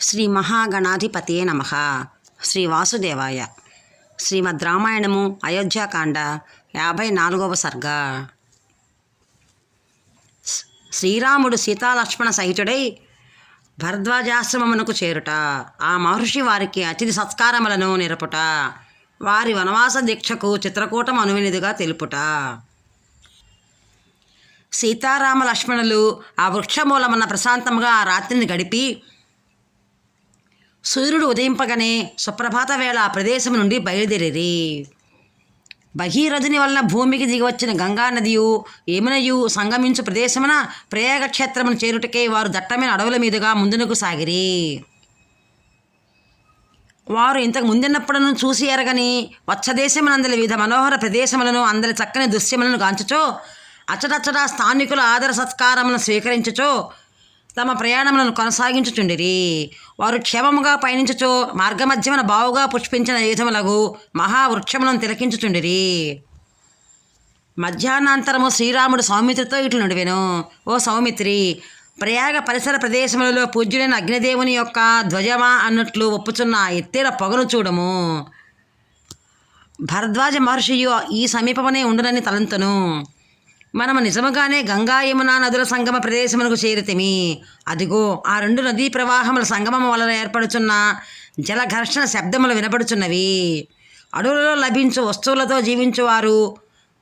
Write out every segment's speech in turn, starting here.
శ్రీ మహాగణాధిపతే నమ. శ్రీ వాసుదేవాయ. శ్రీమద్ రామాయణము అయోధ్యాకాండ యాభై నాలుగవ సర్గ శ్రీరాముడు సీతాలక్ష్మణ సహితుడై భరద్వాజాశ్రమమునకు చేరుట ఆ మహర్షి వారికి అతిథి సత్కారములను నిరపుట వారి వనవాస దీక్షకు చిత్రకూటం అనువినిదిగా తెలుపుట. సీతారామ లక్ష్మణులు ఆ వృక్షమూలమున్న ప్రశాంతముగా ఆ రాత్రిని గడిపి సూర్యుడు ఉదయింపగానే సుప్రభాత వేళ ఆ ప్రదేశం నుండి బయలుదేరిరి. భగీరథుని వలన భూమికి దిగివచ్చిన గంగా నదియు యమునయు సంగమించు ప్రదేశమున ప్రయాగక్షేత్రమును చేరుటకే వారు దట్టమైన అడవుల మీదుగా ముందునకు సాగిరి. వారు ఇంతకు ముందున్నప్పుడను చూసి ఎరగని వచ్చదేశమునందలి వివిధ మనోహర ప్రదేశములను అందరి చక్కని దృశ్యములను గాంచుచో అచ్చటచ్చట స్థానికుల ఆదర సత్కారములను స్వీకరించుచో తమ ప్రయాణములను కొనసాగించుచుండిరి. వారు క్షేమముగా పయనించుచో మార్గమధ్యమున బావుగా పుష్పించిన విధములగు మహావృక్షములను తిలకించుచుండిరి. మధ్యాహ్నాంతరము శ్రీరాముడు సౌమిత్రితో ఇట్లు నుడివెను. ఓ సౌమిత్రి ప్రయాగ పరిసర ప్రదేశములలో పూజ్యుడైన అగ్నిదేవుని యొక్క ధ్వజమా అన్నట్లు ఒప్పుచున్న ఎత్తేల ఎత్తైన పొగను చూడము. భరద్వాజ మహర్షియు ఈ సమీపమనే ఉండునని తలంతను. మనము నిజముగానే గంగా యమునా నదుల సంగమ ప్రదేశమునకు చేరితిమి. అదిగో ఆ రెండు నదీ ప్రవాహముల సంగమం వలన ఏర్పడుచున్న జల ఘర్షణ శబ్దములు వినపడుచున్నవి అడవులలో లభించు వస్తువులతో జీవించువారు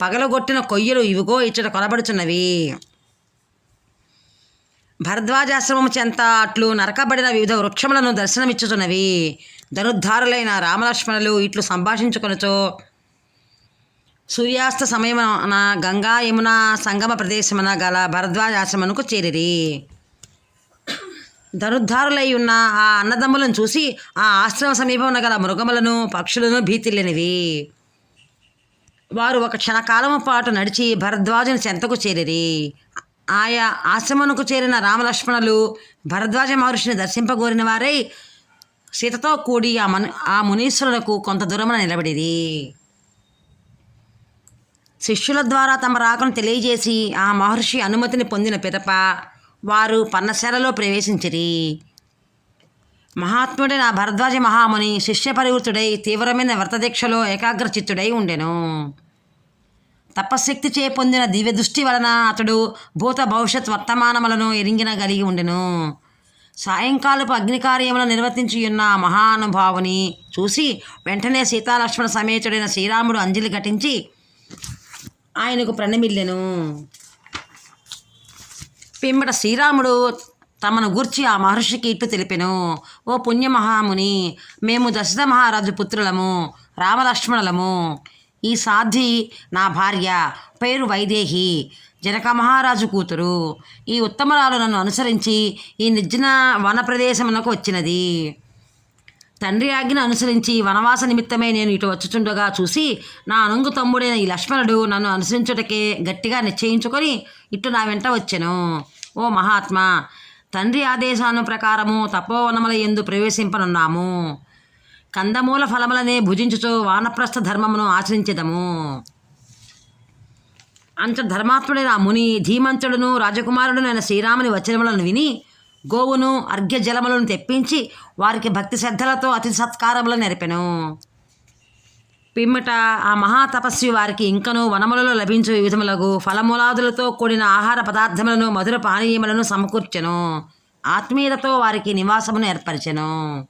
పగలగొట్టిన కొయ్యలు ఇవిగో ఇచ్చట కొనబడుచున్నవి. భరద్వాజాశ్రమము చెంత అట్లు నరకబడిన వివిధ వృక్షములను దర్శనమిచ్చుచున్నవి. ధనుద్ధారులైన రామలక్ష్మణులు ఇట్లు సంభాషించుకొనుచో సూర్యాస్త సమయమున గంగా యమున సంగమ ప్రదేశమున గల భరద్వాజ భరద్వాజాశ్రమమునకు చేరిరి. ధనుద్ధారులై ఉన్న ఆ అన్నదమ్ములను చూసి ఆ ఆశ్రమ సమీపమున గల మృగములను పక్షులను భీతిల్లినవి. వారు ఒక క్షణకాలము పాటు నడిచి భరద్వాజుని చెంతకు చేరిరి. ఆయా ఆశ్రమమునకు చేరిన రామలక్ష్మణులు భరద్వాజ మహర్షిని దర్శింపగోరిన వారై సీతతో కూడి ఆ మను ఆ మునీశ్వరులకు కొంత దూరమున నిలబడిరి. శిష్యుల ద్వారా తమ రాకను తెలియజేసి ఆ మహర్షి అనుమతిని పొందిన పిదప వారు పన్నశాలలో ప్రవేశించిరి. మహాత్ముడైన భరద్వాజ మహాముని శిష్య పరివృతుడై తీవ్రమైన వ్రతదీక్షలో ఏకాగ్రచిత్తుడై ఉండెను. తపశక్తి చే పొందిన దివ్య దృష్టి వలన అతడు భూత భవిష్యత్ వర్తమానములను ఎరింగిన కలిగి ఉండెను. సాయంకాలపు అగ్నికార్యములను నిర్వర్తించి ఉన్న మహానుభావుని చూసి వెంటనే సీతాలక్ష్మణ సమేతుడైన శ్రీరాముడు అంజలి ఘటించి ఆయనకు ప్రణమిల్లెను. పిమ్మట శ్రీరాముడు తమను గూర్చి ఆ మహర్షికి ఇట్లు తెలిపెను. ఓ పుణ్యమహాముని మేము దశరథ మహారాజు పుత్రులము రామలక్ష్మణులము. ఈ సాధ్వి నా భార్య పేరు వైదేహి జనక మహారాజు కూతురు. ఈ ఉత్తమరాలు నన్ను అనుసరించి ఈ నిర్జన వన ప్రదేశమునకు వచ్చినది. తండ్రి ఆజ్ఞను అనుసరించి వనవాస నిమిత్తమే నేను ఇటు వచ్చుచుండగా చూసి నా అనుంగు తమ్ముడైన ఈ లక్ష్మణుడు నన్ను అనుసరించుటకే గట్టిగా నిశ్చయించుకొని ఇటు నా వెంట వచ్చెను. ఓ మహాత్మా తండ్రి ఆదేశాను ప్రకారము తపోవనముల ఎందు ప్రవేశింపనున్నాము. కందమూల ఫలములనే భుజించుచు వానప్రస్థ ధర్మమును ఆచరించదము. అంత ధర్మాత్ముడైన ఆ ముని ధీమంతుడును రాజకుమారుడునైన శ్రీరాముని వచనములను విని గోవును అర్ఘ్య జలములను తెప్పించి వారికి భక్తి శ్రద్ధలతో అతి సత్కారములు నెరిపెను. పిమ్మట ఆ మహాతపస్వి వారికి ఇంకను వనములలో లభించు విధములకు ఫలమూలాదులతో కూడిన ఆహార పదార్థములను మధుర పానీయములను సమకూర్చెను. ఆత్మీయులతో వారికి నివాసమును ఏర్పరిచెను.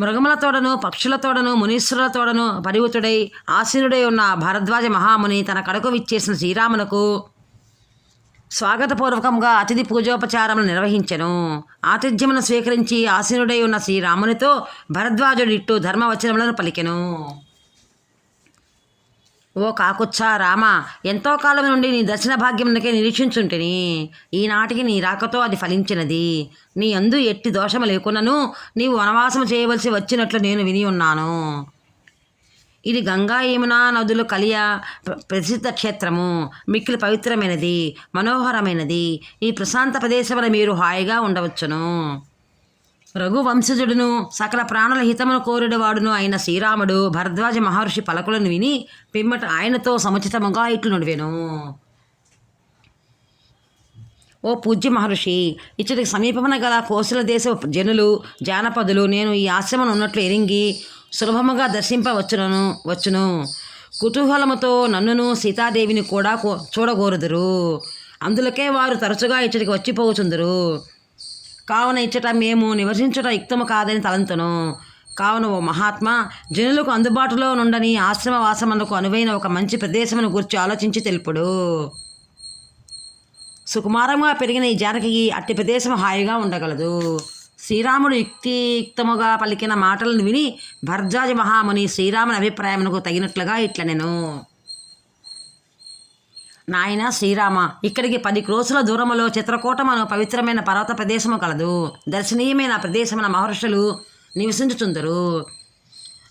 మృగములతోడను పక్షులతోడను మునీశ్వరులతోడను పరివుతుడై ఆసీనుడై ఉన్న భరద్వాజ మహాముని తన కడకు విచ్చేసిన శ్రీరామునకు స్వాగతపూర్వకంగా అతిథి పూజోపచారములు నిర్వహించెను. ఆతిథ్యమును స్వీకరించి ఆసీనుడై ఉన్న శ్రీరామునితో భరద్వాజుడు ఇట్టు ధర్మవచనములను పలికెను. ఓ కాకుచ్చా రామ ఎంతో కాలం నుండి నీ దర్శన భాగ్యమునకే నిరీక్షించుంటిని. ఈనాటికి నీ రాకతో అది ఫలించినది. నీ అందు ఎట్టి దోషము లేకున్నను నీవు వనవాసము చేయవలసి వచ్చినట్లు నేను విని ఉన్నాను. ఇది గంగా యమున నదులు కలియ ప్రసిద్ధ క్షేత్రము. మిక్కిలి పవిత్రమైనది మనోహరమైనది. ఈ ప్రశాంత ప్రదేశమున మీరు హాయిగా ఉండవచ్చును. రఘువంశజుడును సకల ప్రాణుల హితమును కోరుడవాడును అయిన శ్రీరాముడు భరద్వాజ మహర్షి పలకులను విని పిమ్మట ఆయనతో సముచితముగా ఇట్లు నుడివెను. ఓ పూజ్య మహర్షి ఇచ్చటికి సమీపమున గల కోసల దేశ జనులు జానపదులు నేను ఈ ఆశ్రమం ఉన్నట్లు ఎరింగి సులభముగా దర్శింపవచ్చును వచ్చును. కుతూహలముతో నన్నును సీతాదేవిని కూడా చూడగోరుదురు. అందులకే వారు తరచుగా ఇచ్చటికి వచ్చిపోవుచుందరు కావున ఇచ్చట మేము నివసించుట యుక్తము కాదని తలంతును. కావున ఓ మహాత్మా జనులకు అందుబాటులో నుండని ఆశ్రమవాసమునకు అనువైన ఒక మంచి ప్రదేశమును గురించి ఆలోచించి తెలుపుడు. సుకుమారంగా పెరిగిన ఈ జానకి అట్టి ప్రదేశం హాయిగా ఉండగలదు. శ్రీరాముడు యుక్తియుక్తముగా పలికిన మాటలను విని భర్జాజ మహాముని శ్రీరాముని అభిప్రాయమునకు తగినట్లుగా ఇట్ల నేను నాయన శ్రీరామ ఇక్కడికి పది క్రోసుల దూరములో చిత్రకూటమను పవిత్రమైన పర్వత ప్రదేశము కలదు. దర్శనీయమైన ప్రదేశమున మహర్షులు నివసించుచుందరు.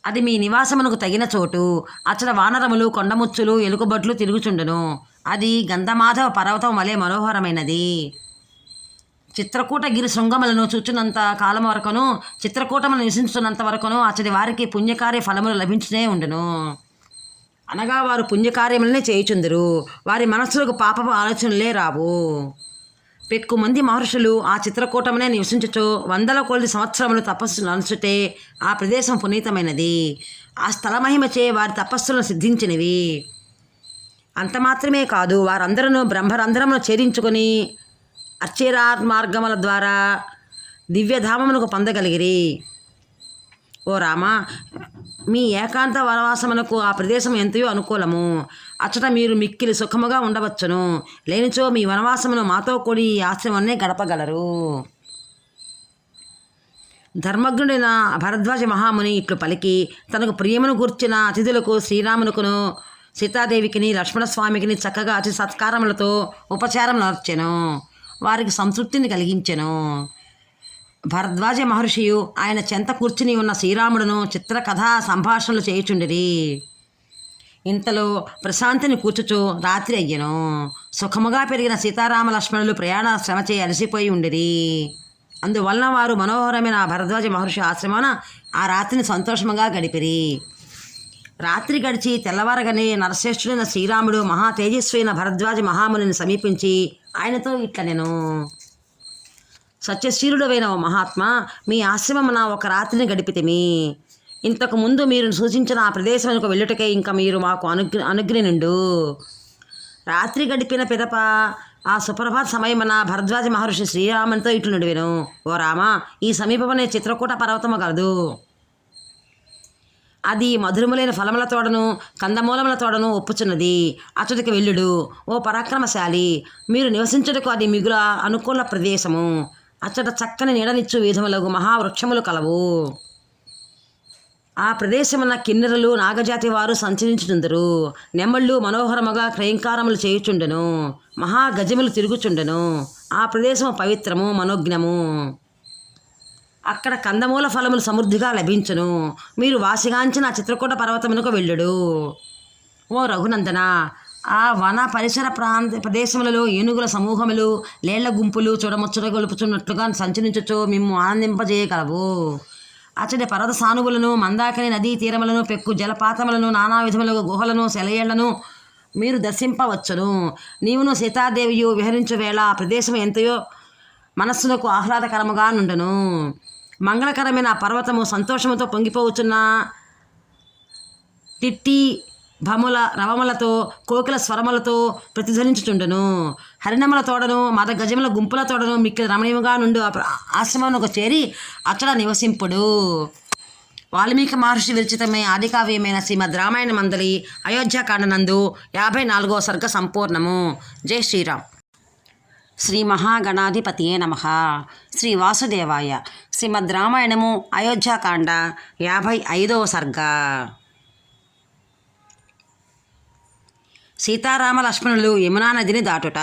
అది మీ నివాసమునకు తగిన చోటు. అచ్చడ వానరములు కొండముచ్చులు ఎలుకబట్లు తిరుగుచుండును. అది గంధమాధవ పర్వతం వలె మనోహరమైనది. చిత్రకూటగిరి శృంగములను చూచినంత కాలం వరకును చిత్రకూటమును నివసించున్నంత వరకును అతడి వారికి పుణ్యకార్య ఫలములు లభించునే ఉండును. అనగా వారు పుణ్యకార్యములనే చేయుచుందరు. వారి మనస్సులకు పాపపు ఆలోచనలే రావు. పెక్కు మంది మహర్షులు ఆ చిత్రకూటమునే నివసించుచు వందల కొలది సంవత్సరములు తపస్సు నడుచుటే ఆ ప్రదేశం పునీతమైనది. ఆ స్థల మహిమచే వారి తపస్సులను సిద్ధించినవి. అంత మాత్రమే కాదు వారందరూ బ్రహ్మరంధ్రమును ఛేదించుకొని అర్చేరార్ మార్గముల ద్వారా దివ్యధామమునకు పొందగలిగిరి. ఓ రామ మీ ఏకాంత వనవాసమునకు ఆ ప్రదేశం ఎంతయో అనుకూలము. అచ్చట మీరు మిక్కిలి సుఖముగా ఉండవచ్చును. లేనిచో మీ వనవాసమును మాతో కూడి ఈ ఆశ్రమాన్నే గడపగలరు. ధర్మజ్ఞుడైన భరద్వాజ మహాముని ఇట్లు పలికి తనకు ప్రియమును గూర్చిన అతిథులకు శ్రీరామునకును సీతాదేవికిని లక్ష్మణస్వామికిని చక్కగా అతి సత్కారములతో ఉపచారం నర్చెను వారికి సంతృప్తిని కలిగించెను. భరద్వాజ మహర్షియు ఆయన చెంత కూర్చుని ఉన్న శ్రీరాముడును చిత్రకథా సంభాషణలు చేయుచుండిరి. ఇంతలో ప్రశాంతిని కూర్చుచు రాత్రి అయ్యను. సుఖముగా పెరిగిన సీతారామ లక్ష్మణులు ప్రయాణ శ్రమ చేయి అలసిపోయి ఉండిరి. అందువలన వారు మనోహరమైన ఆ భరద్వాజ మహర్షి ఆశ్రమాన ఆ రాత్రిని సంతోషముగా గడిపిరి. రాత్రి గడిచి తెల్లవారగానే నరశ్రేష్ఠుడైన శ్రీరాముడు మహా తేజస్వైన భరద్వాజ మహామునిని సమీపించి ఆయనతో ఇట్ల నేను సత్యశీలుడవైన ఓ మహాత్మా మీ ఆశ్రమమున ఒక రాత్రిని గడిపితిమి ఇంతకు ముందు మీరు సూచించిన ఆ ప్రదేశమునకు వెళ్ళుటకే ఇంకా మీరు మాకు అనుగ్ర అనుగ్రహిండు రాత్రి గడిపిన పిదప ఆ సుప్రభాత సమయమున భరద్వాజ మహర్షి శ్రీరామునితో ఇట్లు వేను ఓ రామ ఈ సమీపమనే చిత్రకూట పర్వతము కలదు. అది మధురములైన ఫలముల తోడను కందమూలముల తోడను ఒప్పుచున్నది. అతడికి వెళ్ళుడు ఓ పరాక్రమశాలి మీరు నివసించుటకు అది మిగుల అనుకూల ప్రదేశము. అచ్చట చక్కని నీడనిచ్చు విధములకు మహావృక్షములు కలవు. ఆ ప్రదేశమున కిన్నెరలు నాగజాతి వారు సంచరించుచుందరు. నెమళ్ళు మనోహరముగా క్రయంకారములు చేయుచుండెను. మహా గజములు తిరుగుచుండెను. ఆ ప్రదేశము పవిత్రము మనోజ్ఞము. అక్కడ కందమూల ఫలములు సమృద్ధిగా లభించును. మీరు వాసిగాంచిన చిత్రకూట పర్వతమునకు వెళ్ళుడు. ఓ రఘునందన ఆ వన పరిసర ప్రాంత ప్రదేశములలో ఏనుగుల సమూహములు లేళ్ళ గుంపులు చూడముచ్చట గొలుపుచున్నట్లుగా సంచరించుచు మిమ్ము ఆనందింపజేయగలవు. అచ్చడి పర్వత సానువులను మందాకిని నదీ తీరములను పెక్కు జలపాతములను నానా విధముల గుహలను సెలయేళ్ళను మీరు దర్శింపవచ్చును. నీవును సీతాదేవియు విహరించు వేళ ఆ ప్రదేశం ఎంతయో మనస్సునకు ఆహ్లాదకరముగా నుండును. మంగళకరమైన పర్వతము సంతోషముతో పొంగిపోవచ్చున్న తిట్టి భముల రవములతో కోకిల స్వరములతో ప్రతిధ్వనించుచుండును. హరిణముల తోడను మద గజముల గుంపుల తోడను మిక్కిల రమణీయముగా నుండి ఆ ప్ర- చేరి అచ్చట నివసింపుడు. వాల్మీకి మహర్షి విరచితమే ఆదికావ్యమైన శ్రీమద్ రామాయణ మందలి అయోధ్యాకాండనందు యాభై నాలుగో సర్గ సంపూర్ణము. జై శ్రీరామ్. శ్రీ మహాగణాధిపతియే నమ. శ్రీ వాసుదేవాయ. శ్రీమద్ రామాయణము అయోధ్యాకాండ యాభై ఐదవ సర్గ. సీతారామ లక్ష్మణులు యమునా నదిని దాటుట.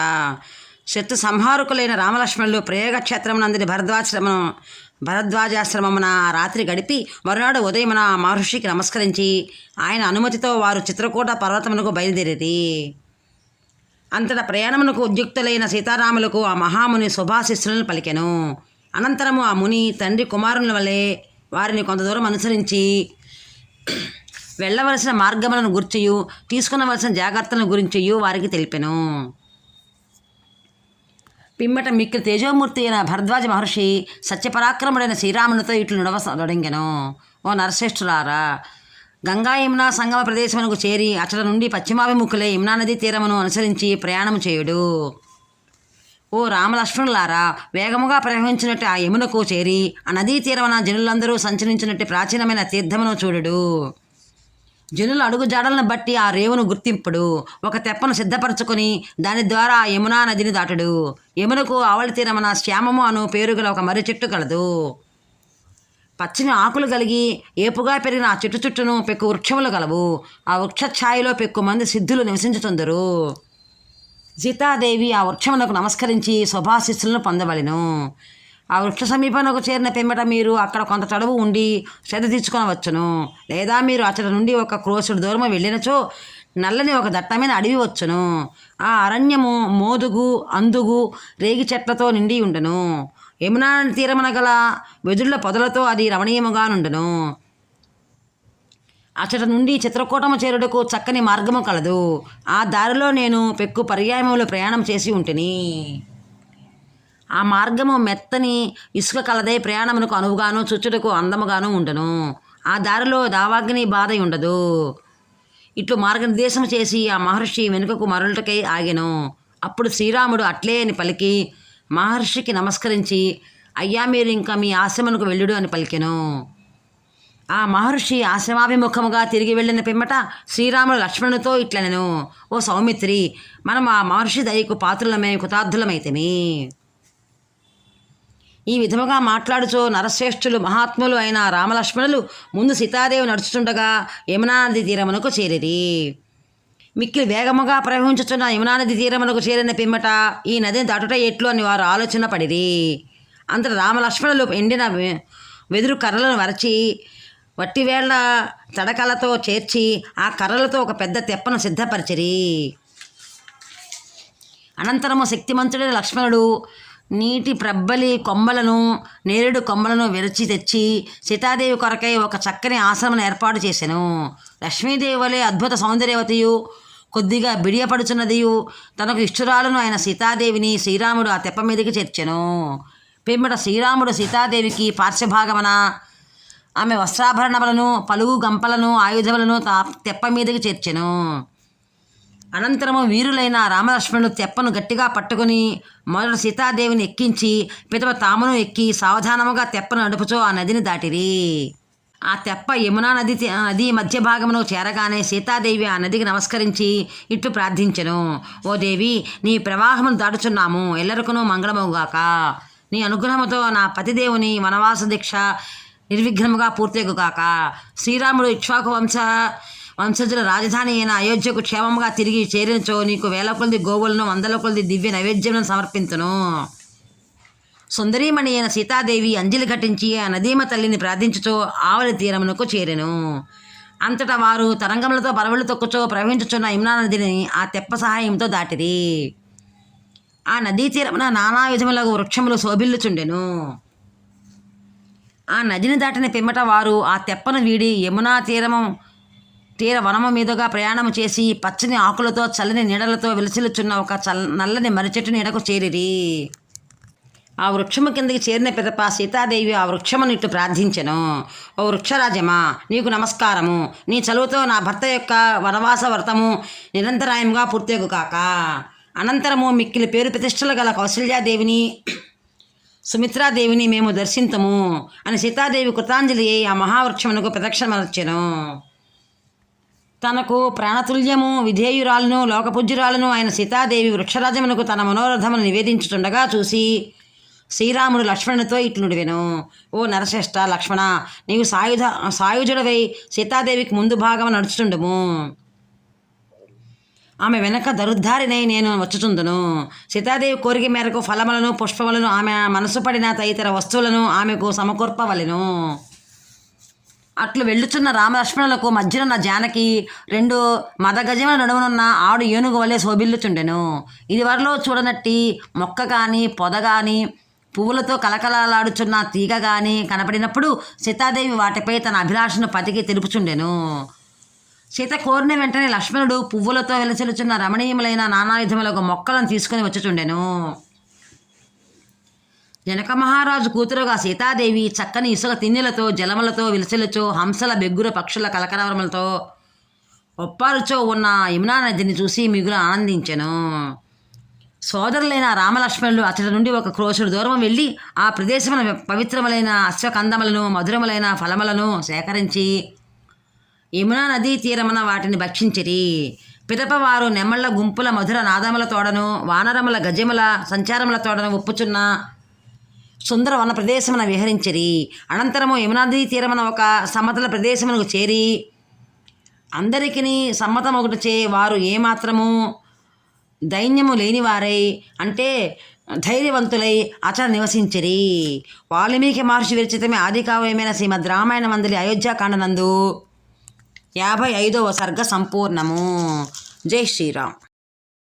శత్రు సంహారకులైన రామలక్ష్మణులు ప్రయోగక్షేత్రం నందని భరద్వాశ్రమం భరద్వాజాశ్రమమున ఆ రాత్రి గడిపి మరునాడు ఉదయమున మహర్షికి నమస్కరించి ఆయన అనుమతితో వారు చిత్రకూట పర్వతమునకు బయలుదేరిరి. అంతట ప్రయాణమునకు ఉద్యుక్తులైన సీతారాములకు ఆ మహాముని శుభాశిస్సులను పలికెను. అనంతరము ఆ ముని తండ్రి కుమారుల వలె వారిని కొంత దూరం అనుసరించి వెళ్ళవలసిన మార్గములను గుర్చియు తీసుకునవలసిన జాగ్రత్తలను గురించియు వారికి తెలిపెను. పిమ్మట మిక్కిలి తేజోమూర్తి అయిన భరద్వాజ మహర్షి సత్యపరాక్రముడైన శ్రీరామునితో ఇట్లు నడవసొడంగెను ఓ నరశ్రేష్ఠులారా గంగా యమునా సంగమ ప్రదేశమునకు చేరి అచట నుండి పశ్చిమాభిముఖులే యమునా నదీ తీరమును అనుసరించి ప్రయాణం చేయుడు. ఓ రామలక్ష్మణులారా వేగముగా ప్రవహించినట్టు ఆ యమునకు చేరి ఆ నదీ తీరమున జనులందరూ సంచరించినట్టు ప్రాచీనమైన తీర్థమును చూడుడు. జనుల అడుగు జాడలను బట్టి ఆ రేవును గుర్తింపుడు. ఒక తెప్పను సిద్ధపరచుకొని దాని ద్వారా ఆ యమునా నదిని దాటుడు. యమునకు ఆవలి తీరమున శ్యామము అను పేరు గల ఒక మర్రి చెట్టు కలదు. పచ్చని ఆకులు కలిగి ఏపుగా పెరిగిన ఆ చెట్టు చుట్టూను పెక్కు వృక్షములు గలవు. ఆ వృక్ష ఛాయలో పెక్కు మంది సిద్ధులు నివసించుతుందరు సీతాదేవి ఆ వృక్షమునకు నమస్కరించి శుభాశిస్సులను పొందవలెను. ఆ వృక్ష సమీపంలోకి చేరిన పిమ్మట మీరు అక్కడ కొంత తడవు ఉండి శ్రద్ధ తీసుకొనవచ్చును. లేదా మీరు అతడి నుండి ఒక క్రోసుడు దూరం వెళ్ళినచో నల్లని ఒక దట్టమైన అడవి వచ్చును. ఆ అరణ్యము మోదుగు అందుగు రేగి చెట్లతో నిండి ఉండను. యమునా తీరమున గల వెదుళ్ళ పొదలతో అది రమణీయముగానుండును అచ్చట నుండి చిత్రకూటము చేరుటకు చక్కని మార్గము కలదు. ఆ దారిలో నేను పెక్కు పర్యాయములు ప్రయాణం చేసి ఉంటిని. ఆ మార్గము మెత్తని ఇసుక కలదై ప్రయాణమునకు అనువుగాను చుచ్చుటకు అందముగాను ఉండను. ఆ దారిలో దావాగ్ని బాధ ఉండదు. ఇట్లు మార్గనిర్దేశం చేసి ఆ మహర్షి వెనుకకు మరలుటకై ఆగెను. అప్పుడు శ్రీరాముడు అట్లే అని పలికి మహర్షికి నమస్కరించి అయ్యా మీరు ఇంకా మీ ఆశ్రమమునకు వెళ్ళుడు అని పలికెను. ఆ మహర్షి ఆశ్రమాభిముఖముగా తిరిగి వెళ్ళిన పిమ్మట శ్రీరాముడు లక్ష్మణునితో ఇట్లనెను ఓ సౌమిత్రి మనం ఆ మహర్షి దయకు పాత్రులమే కృతార్థులమైతేమి? ఈ విధముగా మాట్లాడుచో నరశ్రేష్ఠులు మహాత్ములు అయిన రామలక్ష్మణులు ముందు సీతాదేవి నడుచుతుండగా యమునా నది తీరమునకు చేరిరి. మిక్కిలి వేగముగా ప్రవహించుచున్న యమునా నది తీరమునకు చేరిన పిమ్మట ఈ నదిని దాటుట ఎట్లు అని వారు ఆలోచన పడిరి. అంతట రామలక్ష్మణులు ఎండిన వె- వెదురు కర్రలను వరచి వట్టివేళ్ళ తడకలతో చేర్చి ఆ కర్రలతో ఒక పెద్ద తెప్పను సిద్ధపరిచిరి. అనంతరము శక్తిమంతుడైన లక్ష్మణుడు నీటి ప్రబ్బలి కొమ్మలను నేరేడు కొమ్మలను విరచి తెచ్చి సీతాదేవి కొరకై ఒక చక్కని ఆశ్రమను ఏర్పాటు చేశాను లక్ష్మీదేవి వలె అద్భుత సౌందర్యవతియు కొద్దిగా బిడియపడుచున్నదియు. తనకు ఇష్టురాలను ఆయన సీతాదేవిని శ్రీరాముడు ఆ తెప్ప మీదకి చేర్చెను. పిమ్మట శ్రీరాముడు సీతాదేవికి పార్శ్వభాగమన. ఆమె వస్త్రాభరణములను పలుగు గంపలను ఆయుధములను తా తెప్ప మీదకి చేర్చెను. అనంతరము వీరులైన రామలక్ష్మణులు తెప్పను గట్టిగా పట్టుకుని మొదట సీతాదేవిని ఎక్కించి పితవ తామును ఎక్కి సావధానముగా తెప్పను నడుపుచో ఆ నదిని దాటిరి. ఆ తెప్ప యమునా నది నది మధ్య భాగమును చేరగానే సీతాదేవి ఆ నదికి నమస్కరించి ఇట్లు ప్రార్థించెను. ఓ దేవి నీ ప్రవాహమును దాటుచున్నాము. ఎల్లరికను మంగళమవుగాక. నీ అనుగ్రహముతో నా పతిదేవుని వనవాస దీక్ష నిర్విఘ్నముగా పూర్తిగుగాక. శ్రీరాముడు ఇక్ష్వాకు వంశ వంశజుల రాజధాని అయిన అయోధ్యకు క్షేమముగా తిరిగి చేరినచో నీకు వేల కొలది గోవులను వందల కొలది దివ్య నైవేద్యములను సమర్పించను సుందరీమణి అయిన సీతాదేవి అంజలి ఘటించి ఆ నదీమ తల్లిని ప్రార్థించుచో ఆవలి తీరమునకు చేరెను. అంతటా వారు తరంగములతో పరవళ్ళు తొక్కుచో ప్రవహించుచున్న యమునా నదిని ఆ తెప్ప సహాయంతో దాటిరి. ఆ నదీ తీరమున నానా విధములకు వృక్షములు శోభిల్లుచుండెను. ఆ నదిని దాటిన పిమ్మట వారు ఆ తెప్పను వీడి యమునా తీరము తీర వనము మీదుగా ప్రయాణం చేసి పచ్చని ఆకులతో చల్లని నీడలతో విలసిల్లుచున్న ఒక చల్ నల్లని మర్రిచెట్టు నీడకు చేరిరి. ఆ వృక్షము కిందకి చేరిన పిదప సీతాదేవి ఆ వృక్షమును ఇట్టు ప్రార్థించెను. ఓ వృక్షరాజమా నీకు నమస్కారము. నీ చలువుతో నా భర్త యొక్క వనవాస వ్రతము నిరంతరాయంగా పూర్తegu కాక. అనంతరము మిక్కిలి పేరు ప్రతిష్టలు గల కౌశల్యాదేవిని సుమిత్రాదేవిని మేము దర్శింతము అని సీతాదేవి కృతాంజలి అయి ఆ మహావృక్షమునకు ప్రదక్షిణమర్చెను. తనకు ప్రాణతుల్యము విధేయురాలను లోకపూజ్యురాలను ఆయన సీతాదేవి వృక్షరాజమునకు తన మనోరథమును నివేదించుతుండగా చూసి శ్రీరాముడు లక్ష్మణునితో ఇట్లుడివెను ఓ నరశ్రేష్ఠ లక్ష్మణ నీవు సాయుధ సాయుజుడవై సీతాదేవికి ముందు భాగం నడుచుతుండము. ఆమె వెనక దరుద్ధారినై నేను వచ్చుచుందును. సీతాదేవి కోరిక మేరకు ఫలములను పుష్పములను ఆమె మనసు పడిన తదితర వస్తువులను ఆమెకు సమకూర్పవలెను. అట్లు వెళ్ళుచున్న రామలక్ష్మణులకు మధ్యనున్న జానకి రెండు మదగజముల నడుమునున్న ఆడు ఏనుగు వలె శోభిల్లుచుండెను. ఇదివరలో చూడనట్టి మొక్క కానీ పొద కానీ పువ్వులతో కలకలలాడుచున్న తీగ కానీ కనపడినప్పుడు సీతాదేవి వాటిపై తన అభిలాషను పతికి తెలుపుచుండెను. సీత కోరిన వెంటనే లక్ష్మణుడు పువ్వులతో వెలసిల్లుచున్న రమణీయములైన నానా విధములకు మొక్కలను తీసుకుని వచ్చుచుండెను. జనక మహారాజు కూతురుగా సీతాదేవి చక్కని ఇసుక తిన్నెలతో జలములతో విలసిలుచో హంసల బెగ్గుర పక్షుల కలకలవరములతో ఒప్పారుచో ఉన్న యమునా నదిని చూసి మిగులు ఆనందించెను. సోదరులైన రామలక్ష్మణులు అతడి నుండి ఒక క్రోశుడు దూరం వెళ్ళి ఆ ప్రదేశమున పవిత్రములైన అశ్వకందములను మధురములైన ఫలములను సేకరించి యమునా నదీ తీరమున వాటిని భక్షించిరి. పిదపవారు నెమళ్ళ గుంపుల మధుర నాదముల తోడను వానరముల గజముల సంచారముల తోడను ఒప్పుచున్న సుందర వన ప్రదేశమున విహరించిరి. అనంతరము యమునాది తీరమున ఒక సమతల ప్రదేశమునకు చేరి అందరికీ సమ్మతమొకటిచే వారు ఏమాత్రము దైన్యము లేనివారై అంటే ధైర్యవంతులై అచట నివసించిరి. వాల్మీకి మహర్షి విరచితమే ఆదికావ్యమైన శ్రీమద్ రామాయణ మందలి అయోధ్యాకాండనందు యాభై ఐదవ సర్గ సంపూర్ణము. జై శ్రీరామ్.